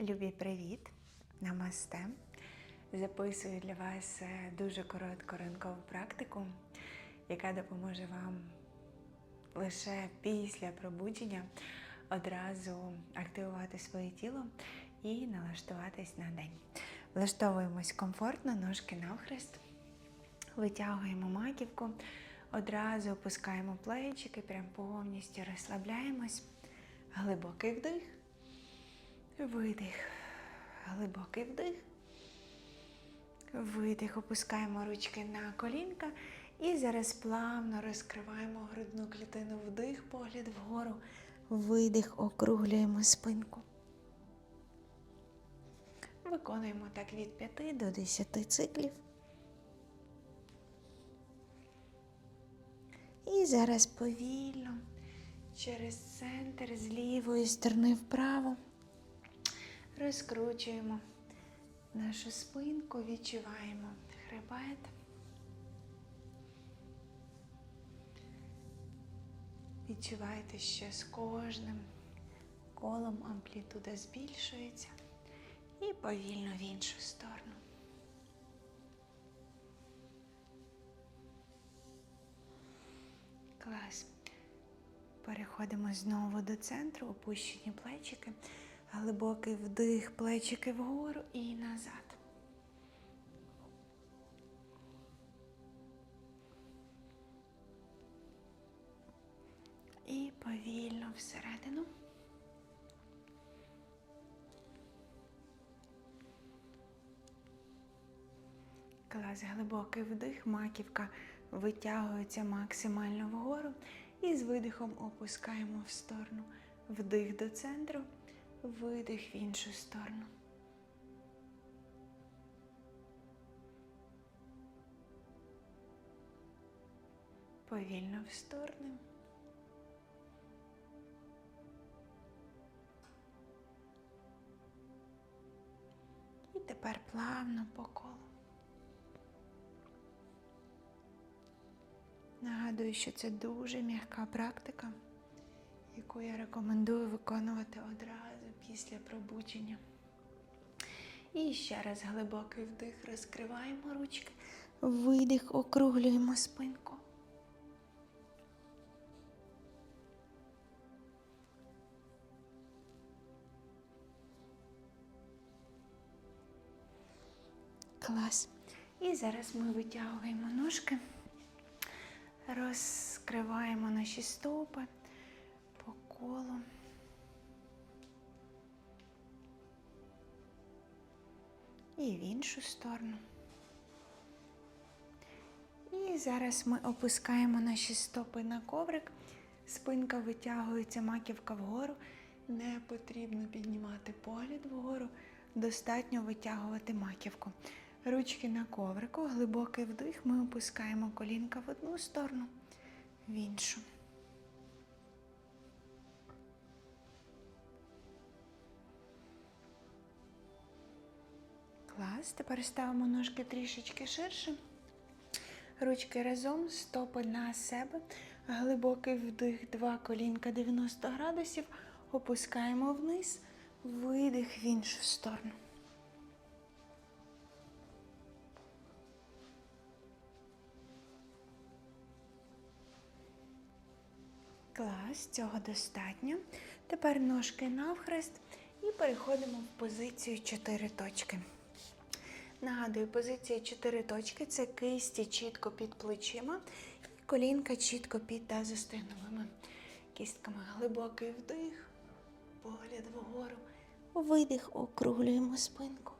Любі, привіт! Намасте! Записую для вас е, дуже коротку ранкову практику, яка допоможе вам лише після пробудження одразу активувати своє тіло і налаштуватись на день. Влаштовуємось комфортно, ножки навхрест, витягуємо маківку, одразу опускаємо плечики, прям повністю розслабляємось. Глибокий вдих. Видих. Глибокий вдих. Видих. Опускаємо ручки на колінка. І зараз плавно розкриваємо грудну клітину вдих, погляд вгору. Видих, округлюємо спинку. Виконуємо так від 5 до 10 циклів. І зараз повільно через центр з лівої сторони вправо. Розкручуємо нашу спинку, відчуваємо хребет. Відчуваєте, що з кожним колом амплітуда збільшується і повільно в іншу сторону. Клас. Переходимо знову до центру, опущені плечики, глибокий вдих, плечики вгору і назад. І повільно всередину. Клас, глибокий вдих, маківка витягується максимально вгору. І з видихом опускаємо в сторону. Вдих до центру, видих в іншу сторону. Повільно в сторону. І тепер плавно по колу. Нагадую, що це дуже м'яка практика, яку я рекомендую виконувати одразу після пробудження. І ще раз глибокий вдих, розкриваємо ручки, видих, округлюємо спинку. Клас. І зараз ми витягуємо ножки. Розкриваємо наші стопи по колу. І в іншу сторону. І зараз ми опускаємо наші стопи на коврик. Спинка витягується, маківка вгору. Не потрібно піднімати погляд вгору, достатньо витягувати маківку. Ручки на коврику, глибокий вдих, ми опускаємо колінка в одну сторону, в іншу. Клас. Тепер ставимо ножки трішечки ширше. Ручки разом, стопи на себе. Глибокий вдих, два колінка 90 градусів. Опускаємо вниз, видих в іншу сторону. Клас, цього достатньо. Тепер ножки навхрест і переходимо в позицію 4 точки. Нагадую, позиція 4 точки це кисті чітко під плечима і колінка чітко під тазостегновими кістками. Глибокий вдих, погляд вгору, видих, округлюємо спинку.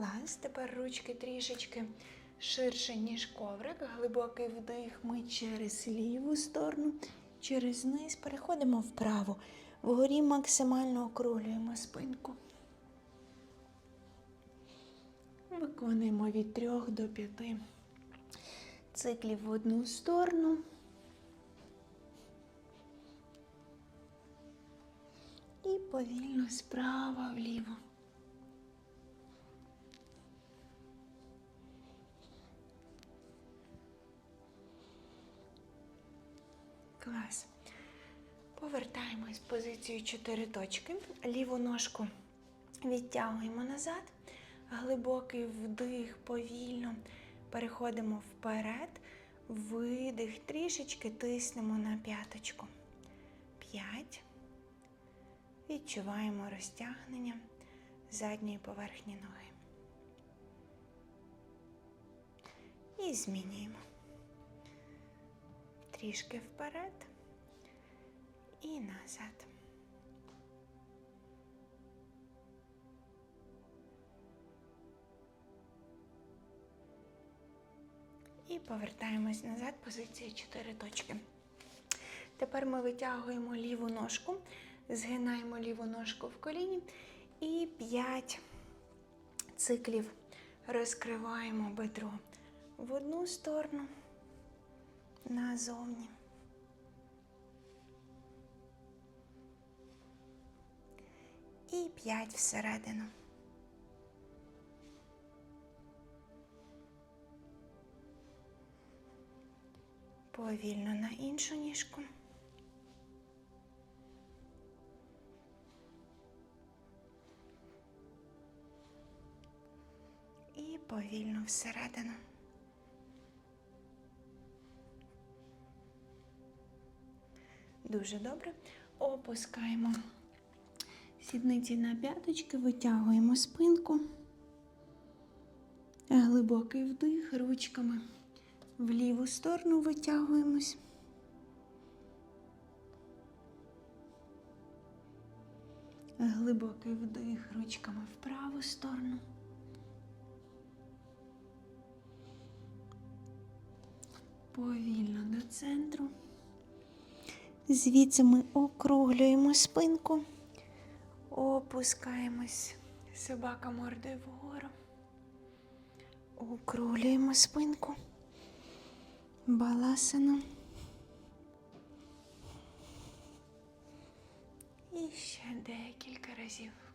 Клас. Тепер ручки трішечки ширше, ніж коврик. Глибокий вдих. Ми через ліву сторону, через низ переходимо вправо. Вгорі максимально округлюємо спинку. Виконуємо від 3 до 5 циклів в одну сторону. І повільно справа вліво. Повертаємось в позицію 4 точки. Ліву ножку відтягуємо назад. Глибокий вдих повільно. Переходимо вперед. Видих. Трішечки тиснемо на п'яточку. 5. Відчуваємо розтягнення задньої поверхні ноги. І змінюємо. Трішки вперед і назад. І повертаємось назад, позиція 4 точки. Тепер ми витягуємо ліву ножку, згинаємо ліву ножку в коліні і 5 циклів розкриваємо бедро в одну сторону, назовні. І 5 всередину. Повільно на іншу ніжку. І повільно всередину. Дуже добре. Опускаємо сідниці на п'яточки, витягуємо спинку. Глибокий вдих ручками. В ліву сторону витягуємось. Глибокий вдих ручками в праву сторону. Повільно до центру. Звідси ми округлюємо спинку, опускаємось. Собака мордою вгору. Округлюємо спинку. Баласану. І ще декілька разів.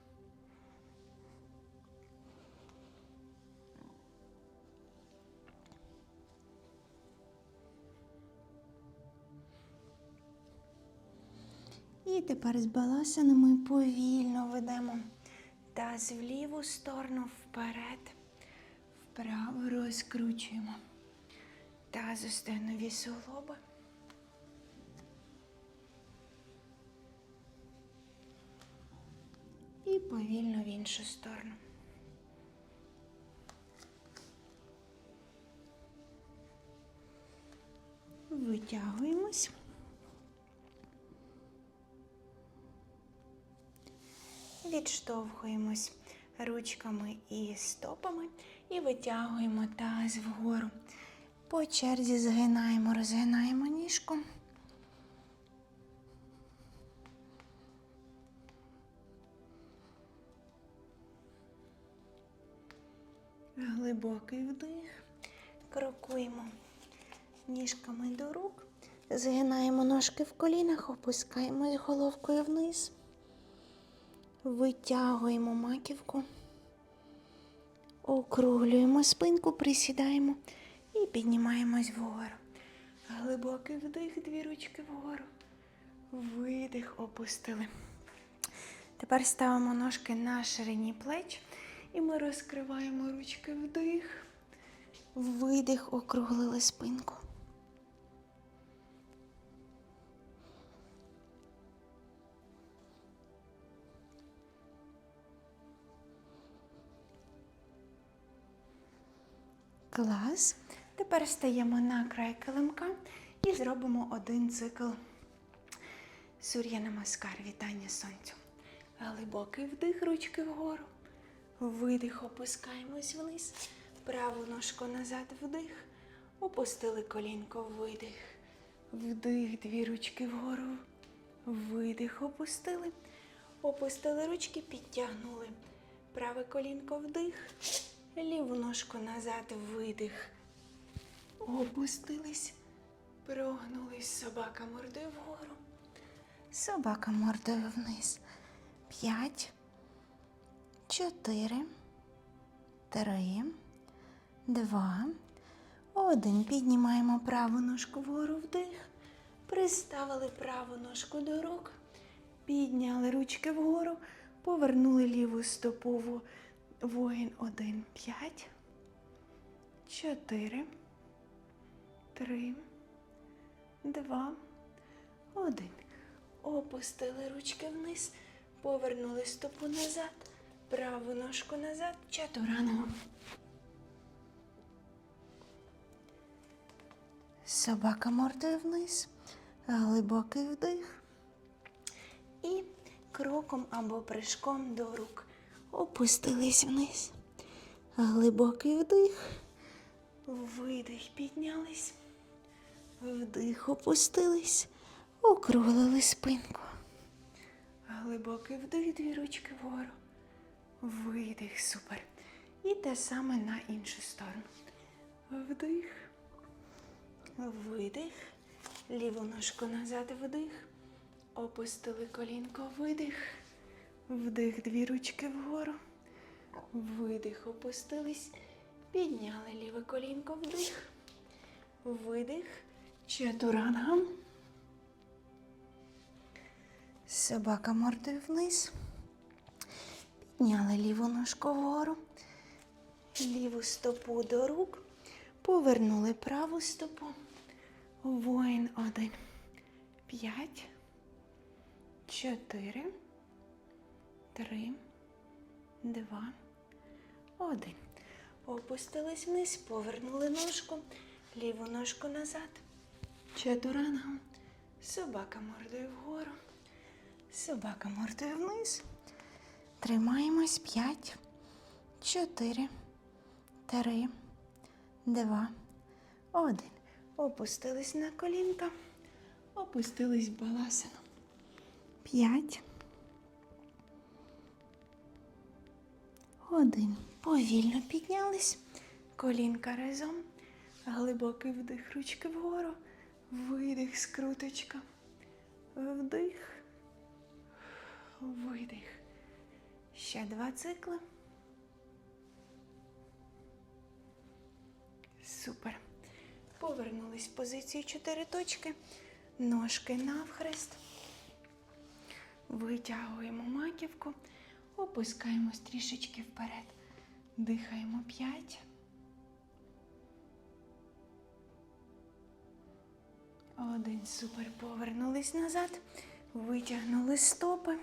І тепер з баласанами повільно ведемо таз в ліву сторону вперед, вправо розкручуємо тазостегнові суглоби. І повільно в іншу сторону. Витягуємось. Відштовхуємось ручками і стопами і витягуємо таз вгору. По черзі згинаємо, розгинаємо ніжку. Глибокий вдих. Крокуємо ніжками до рук. Згинаємо ножки в колінах, опускаємось головкою вниз. Витягуємо маківку. Округлюємо спинку, присідаємо і піднімаємось вгору. Глибокий вдих, дві ручки вгору. Видих, опустили. Тепер ставимо ножки на ширині плеч і ми розкриваємо ручки вдих. Видих, округлили спинку. Клас. Тепер стаємо на край килимка і зробимо один цикл Сур'я Намаскар. Вітання сонцю. Глибокий вдих, ручки вгору. Видих, опускаємось вниз. Праву ножку назад, вдих. Опустили колінко, видих. Вдих, дві ручки вгору. Видих, опустили. Опустили ручки, підтягнули. Праве колінко вдих. Ліву ножку назад, видих. Опустились, прогнулись, собака мордою вгору. Собака мордою вниз. П'ять, чотири, три, два, один. Піднімаємо праву ножку вгору вдих. Приставили праву ножку до рук, підняли ручки вгору, повернули ліву стопу в воїн 1, 5, 4, 3, 2, 1. Опустили ручки вниз, повернули стопу назад, праву ножку назад, чатуранго. Собака мордою вниз, глибокий вдих. І кроком або прыжком до рук опустились вниз. Глибокий вдих, видих, піднялись, вдих, опустились, округлили спинку. Глибокий вдих, дві ручки вгору. Видих, супер. І те саме на іншу сторону. Вдих. Видих. Ліву ножку назад вдих. Опустили колінко, видих. Вдих, дві ручки вгору. Видих, опустились. Підняли ліве колінко, вдих. Видих. Чатуранга. Собака мордою вниз. Підняли ліву ножку вгору. Ліву стопу до рук. Повернули праву стопу. Воїн один. П'ять. Чотири. Три. Два. Один. Опустились вниз, повернули ножку. Ліву ножку назад. Чатуранга. Собака мордою вгору. Собака мордою вниз. Тримаємось. П'ять. Чотири. Три два, один. Опустились на колінка, опустились в баласину. П'ять. Один. Повільно піднялись. Колінка разом. Глибокий вдих, ручки вгору. Видих, скруточка. Вдих. Видих. Ще два цикли. Супер. Повернулись в позицію чотири точки. Ножки навхрест. Витягуємо маківку. Опускаємось трішечки вперед. Дихаємо п'ять. Один. Супер. Повернулись назад. Витягнули стопи.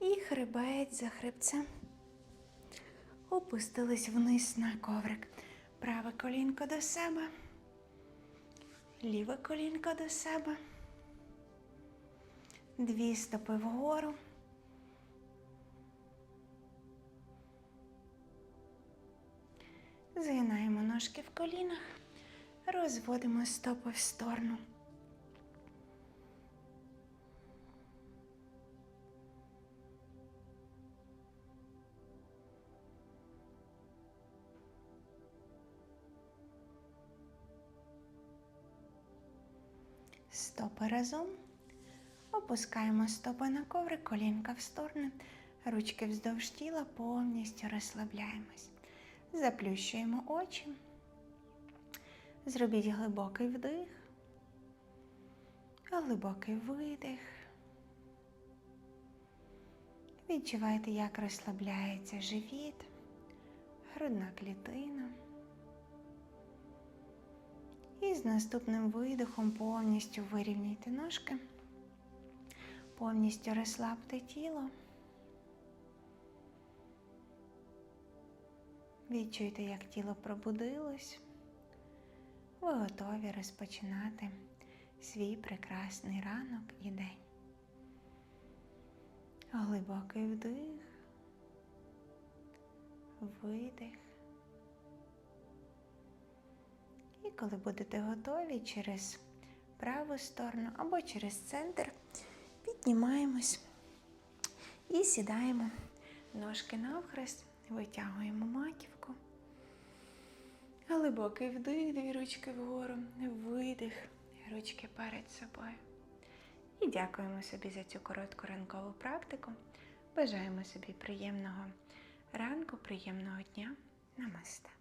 І хребець за хребцем. Опустились вниз на коврик. Праве колінко до себе, ліве колінко до себе, дві стопи вгору. Згинаємо ножки в колінах, розводимо стопи в сторону. Стопи разом. Опускаємо стопи на коврик, колінка в сторони, ручки вздовж тіла, повністю розслабляємось. Заплющуємо очі. Зробіть глибокий вдих, глибокий видих. Відчувайте, як розслабляється живіт, грудна клітина. І з наступним видихом повністю вирівняйте ножки, повністю розслабте тіло. Відчуйте, як тіло пробудилось. Ви готові розпочинати свій прекрасний ранок і день. Глибокий вдих, видих. І коли будете готові через праву сторону або через центр, піднімаємось і сідаємо ножки навхрест, витягуємо маківку. Глибокий вдих, дві ручки вгору, видих, ручки перед собою. І дякуємо собі за цю коротку ранкову практику. Бажаємо собі приємного ранку, приємного дня. Намасте.